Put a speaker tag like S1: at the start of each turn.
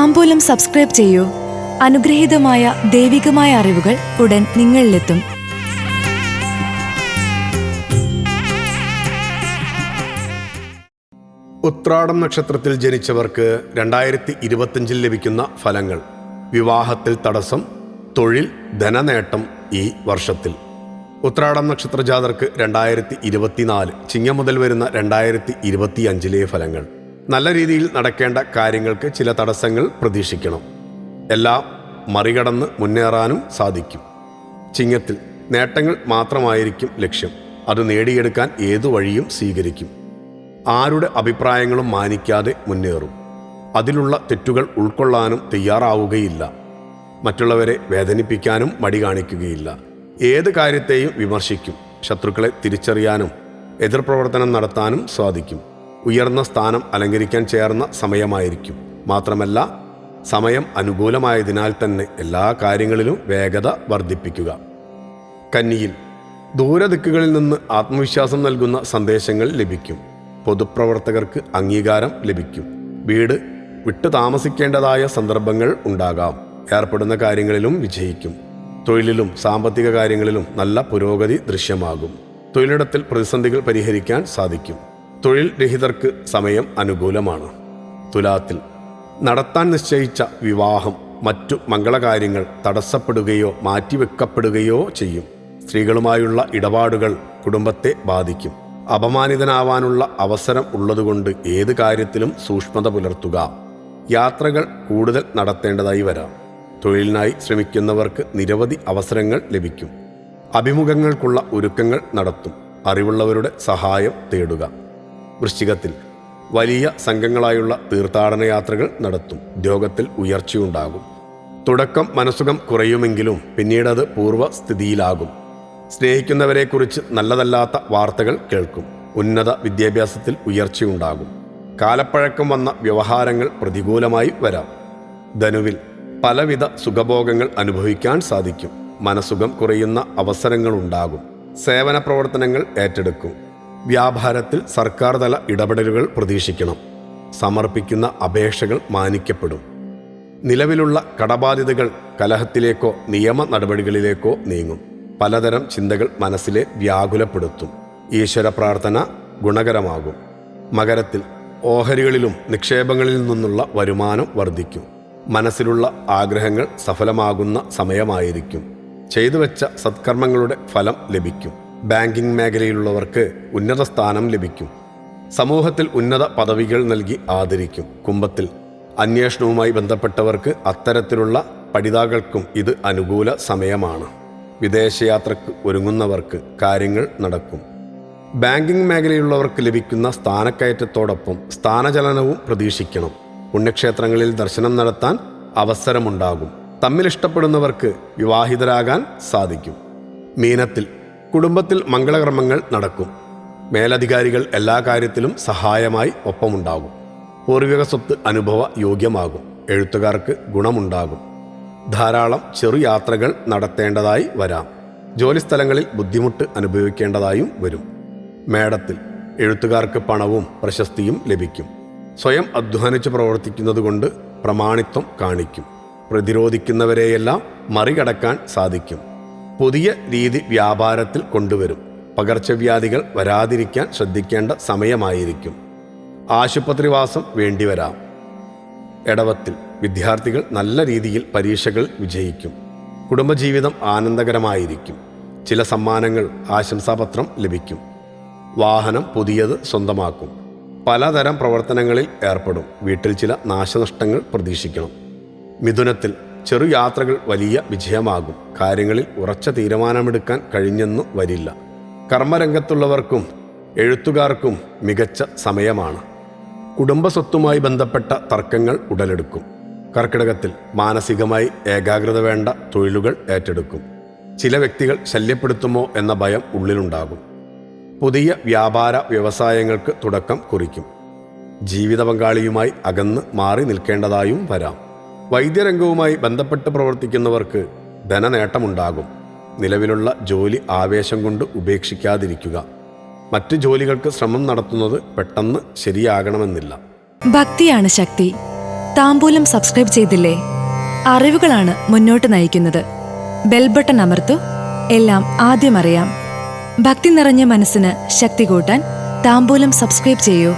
S1: താമ്പൂലം subscribe ചെയ്യൂ. അനുഗ്രഹീതമായ ദൈവികമായ അറിവുകൾ ഉടൻ നിങ്ങളിലെത്തും.
S2: ഉത്രാടം നക്ഷത്രത്തിൽ ജനിച്ചവർക്ക് രണ്ടായിരത്തി ഇരുപത്തിയഞ്ചിൽ ലഭിക്കുന്ന ഫലങ്ങൾ. വിവാഹത്തിൽ തടസ്സം തൊഴിൽ ധനനേട്ടം ഈ വർഷത്തിൽ. ഉത്രാടം നക്ഷത്ര ജാതർക്ക് രണ്ടായിരത്തി ഇരുപത്തിനാല് ചിങ്ങം മുതൽ വരുന്ന രണ്ടായിരത്തി ഇരുപത്തിയഞ്ചിലെ ഫലങ്ങൾ. നല്ല രീതിയിൽ നടക്കേണ്ട കാര്യങ്ങൾക്ക് ചില തടസ്സങ്ങൾ പ്രതീക്ഷിക്കണം. എല്ലാം മറികടന്ന് മുന്നേറാനും സാധിക്കും. ചിങ്ങത്തിൽ നേട്ടങ്ങൾ മാത്രമായിരിക്കും ലക്ഷ്യം. അത് നേടിയെടുക്കാൻ ഏതു വഴിയും സ്വീകരിക്കും. ആരുടെ അഭിപ്രായങ്ങളും മാനിക്കാതെ മുന്നേറും. അതിലുള്ള തെറ്റുകൾ ഉൾക്കൊള്ളാനും തയ്യാറാവുകയില്ല. മറ്റുള്ളവരെ വേദനിപ്പിക്കാനും മടി കാണിക്കുകയില്ല. ഏത് കാര്യത്തെയും വിമർശിക്കും. ശത്രുക്കളെ തിരിച്ചറിയാനും എതിർപ്രവർത്തനം നടത്താനും സാധിക്കും. ഉയർന്ന സ്ഥാനം അലങ്കരിക്കാൻ ചേർന്ന സമയമായിരിക്കും. മാത്രമല്ല സമയം അനുകൂലമായതിനാൽ തന്നെ എല്ലാ കാര്യങ്ങളിലും വേഗത വർദ്ധിപ്പിക്കുക. കന്നിയിൽ ദൂരദിക്കുകളിൽ നിന്ന് ആത്മവിശ്വാസം നൽകുന്ന സന്ദേശങ്ങൾ ലഭിക്കും. പൊതുപ്രവർത്തകർക്ക് അംഗീകാരം ലഭിക്കും. വീട് വിട്ടു താമസിക്കേണ്ടതായ സന്ദർഭങ്ങൾ ഉണ്ടാകാം. ഏർപ്പെടുന്ന കാര്യങ്ങളിലും വിജയിക്കും. തൊഴിലിലും സാമ്പത്തിക കാര്യങ്ങളിലും നല്ല പുരോഗതി ദൃശ്യമാകും. തൊഴിലിടത്തിൽ പ്രതിസന്ധികൾ പരിഹരിക്കാൻ സാധിക്കും. തൊഴിൽ രഹിതർക്ക് സമയം അനുകൂലമാണ്. തുലാത്തിൽ നടത്താൻ നിശ്ചയിച്ച വിവാഹം മറ്റു മംഗളകാര്യങ്ങൾ തടസ്സപ്പെടുകയോ മാറ്റിവെക്കപ്പെടുകയോ ചെയ്യും. സ്ത്രീകളുമായുള്ള ഇടപാടുകൾ കുടുംബത്തെ ബാധിക്കും. അപമാനിതനാവാനുള്ള അവസരം ഉള്ളതുകൊണ്ട് ഏത് കാര്യത്തിലും സൂക്ഷ്മത പുലർത്തുക. യാത്രകൾ കൂടുതൽ നടത്തേണ്ടതായി വരാം. തൊഴിലിനായി ശ്രമിക്കുന്നവർക്ക് നിരവധി അവസരങ്ങൾ ലഭിക്കും. അഭിമുഖങ്ങൾക്കുള്ള ഒരുക്കങ്ങൾ നടത്തും. അറിവുള്ളവരുടെ സഹായം തേടുക. വൃശ്ചികത്തിൽ വലിയ സംഘങ്ങളായുള്ള തീർത്ഥാടന യാത്രകൾ നടത്തും. ഉദ്യോഗത്തിൽ ഉയർച്ചയുണ്ടാകും. തുടക്കം മനസ്സുഖം കുറയുമെങ്കിലും പിന്നീടത് പൂർവസ്ഥിതിയിലാകും സ്നേഹിക്കുന്നവരെക്കുറിച്ച് നല്ലതല്ലാത്ത വാർത്തകൾ കേൾക്കും. ഉന്നത വിദ്യാഭ്യാസത്തിൽ ഉയർച്ചയുണ്ടാകും. കാലപ്പഴക്കം വന്ന വ്യവഹാരങ്ങൾ പ്രതികൂലമായി വരാം. ധനുവിൽ പലവിധ സുഖഭോഗങ്ങൾ അനുഭവിക്കാൻ സാധിക്കും. മനസുഖം കുറയുന്ന അവസരങ്ങളുണ്ടാകും. സേവന പ്രവർത്തനങ്ങൾ ഏറ്റെടുക്കും. വ്യാപാരത്തിൽ സർക്കാർ തല ഇടപെടലുകൾ പ്രതീക്ഷിക്കണം. സമർപ്പിക്കുന്ന അപേക്ഷകൾ മാനിക്കപ്പെടും. നിലവിലുള്ള കടബാധ്യതകൾ കലഹത്തിലേക്കോ നിയമ നടപടികളിലേക്കോ നീങ്ങും. പലതരം ചിന്തകൾ മനസ്സിലെ വ്യാകുലപ്പെടുത്തും. ഈശ്വര പ്രാർത്ഥന ഗുണകരമാകും. മകരത്തിൽ ഓഹരികളിലും നിക്ഷേപങ്ങളിൽ നിന്നുള്ള വരുമാനം വർദ്ധിക്കും. മനസ്സിലുള്ള ആഗ്രഹങ്ങൾ സഫലമാകുന്ന സമയമായിരിക്കും. ചെയ്തു വെച്ച സത്കർമ്മങ്ങളുടെ ഫലം ലഭിക്കും. ബാങ്കിംഗ് മേഖലയിലുള്ളവർക്ക് ഉന്നത സ്ഥാനം ലഭിക്കും. സമൂഹത്തിൽ ഉന്നത പദവികൾ നൽകി ആദരിക്കും. കുംഭത്തിൽ അന്വേഷണവുമായി ബന്ധപ്പെട്ടവർക്ക് അത്തരത്തിലുള്ള പഠിതാക്കൾക്കും ഇത് അനുകൂല സമയമാണ്. വിദേശയാത്രക്ക് ഒരുങ്ങുന്നവർക്ക് കാര്യങ്ങൾ നടക്കും. ബാങ്കിംഗ് മേഖലയിലുള്ളവർക്ക് ലഭിക്കുന്ന സ്ഥാനക്കയറ്റത്തോടൊപ്പം സ്ഥാനചലനവും പ്രതീക്ഷിക്കണം. പുണ്യക്ഷേത്രങ്ങളിൽ ദർശനം നടത്താൻ അവസരമുണ്ടാകും. തമ്മിൽ ഇഷ്ടപ്പെടുന്നവർക്ക് വിവാഹിതരാകാൻ സാധിക്കും. മീനത്തിൽ കുടുംബത്തിൽ മംഗളകർമ്മങ്ങൾ നടക്കും. മേലധികാരികൾ എല്ലാ കാര്യത്തിലും സഹായമായി ഒപ്പമുണ്ടാകും. പൂർവിക സ്വത്ത് അനുഭവ യോഗ്യമാകും. എഴുത്തുകാർക്ക് ഗുണമുണ്ടാകും. ധാരാളം ചെറുയാത്രകൾ നടത്തേണ്ടതായി വരാം. ജോലിസ്ഥലങ്ങളിൽ ബുദ്ധിമുട്ട് അനുഭവിക്കേണ്ടതായും വരും. മേടത്തിൽ എഴുത്തുകാർക്ക് പണവും പ്രശസ്തിയും ലഭിക്കും. സ്വയം അധ്വാനിച്ച് പ്രവർത്തിക്കുന്നതുകൊണ്ട് പ്രമാണിത്വം കാണിക്കും. പ്രതിരോധിക്കുന്നവരെയെല്ലാം മറികടക്കാൻ സാധിക്കും. പുതിയ രീതി വ്യാപാരത്തിൽ കൊണ്ടുവരും. പകർച്ചവ്യാധികൾ വരാതിരിക്കാൻ ശ്രദ്ധിക്കേണ്ട സമയമായിരിക്കും. ആശുപത്രിവാസം വേണ്ടിവരാം. എടവത്തിൽ വിദ്യാർത്ഥികൾ നല്ല രീതിയിൽ പരീക്ഷകൾ വിജയിക്കും. കുടുംബജീവിതം ആനന്ദകരമായിരിക്കും. ചില സമ്മാനങ്ങൾ ആശംസാപത്രം ലഭിക്കും. വാഹനം പുതിയത് സ്വന്തമാക്കും. പലതരം പ്രവർത്തനങ്ങളിൽ ഏർപ്പെടും. വീട്ടിൽ ചില നാശനഷ്ടങ്ങൾ പ്രതീക്ഷിക്കണം. മിഥുനത്തിൽ ചെറു യാത്രകൾ വലിയ വിജയമാകും. കാര്യങ്ങളിൽ ഉറച്ച തീരുമാനമെടുക്കാൻ കഴിഞ്ഞെന്നു വരില്ല. കർമ്മരംഗത്തുള്ളവർക്കും എഴുത്തുകാർക്കും മികച്ച സമയമാണ്. കുടുംബസ്വത്തുമായി ബന്ധപ്പെട്ട തർക്കങ്ങൾ ഉടലെടുക്കും. കർക്കിടകത്തിൽ മാനസികമായി ഏകാഗ്രത വേണ്ട തൊഴിലുകൾ ഏറ്റെടുക്കും. ചില വ്യക്തികൾ ശല്യപ്പെടുത്തുമോ എന്ന ഭയം ഉള്ളിലുണ്ടാകും. പുതിയ വ്യാപാര വ്യവസായങ്ങൾക്ക് തുടക്കം കുറിക്കും. ജീവിത പങ്കാളിയുമായി അകന്ന് മാറി നിൽക്കേണ്ടതായും വരാം. വൈദ്യരംഗവുമായി ബന്ധപ്പെട്ട് പ്രവർത്തിക്കുന്നവർക്ക് ധനനേട്ടമുണ്ടാകും. നിലവിലുള്ള ജോലി ആവേശം കൊണ്ട് ഉപേക്ഷിക്കാതിരിക്കുക. മറ്റു ജോലികൾക്ക് ശ്രമം നടത്തുന്നത് പെട്ടെന്ന് ശരിയാകണമെന്നില്ല.
S1: ഭക്തിയാണ് ശക്തി. താമ്പൂലം സബ്സ്ക്രൈബ് ചെയ്തില്ലേ? അറിവുകളാണ് മുന്നോട്ട് നയിക്കുന്നത്. ബെൽബട്ടൺ അമർത്തു. എല്ലാം ആദ്യം അറിയാം. ഭക്തി നിറഞ്ഞ മനസ്സിന് ശക്തി കൂട്ടാൻ താമ്പൂലം സബ്സ്ക്രൈബ് ചെയ്യൂ.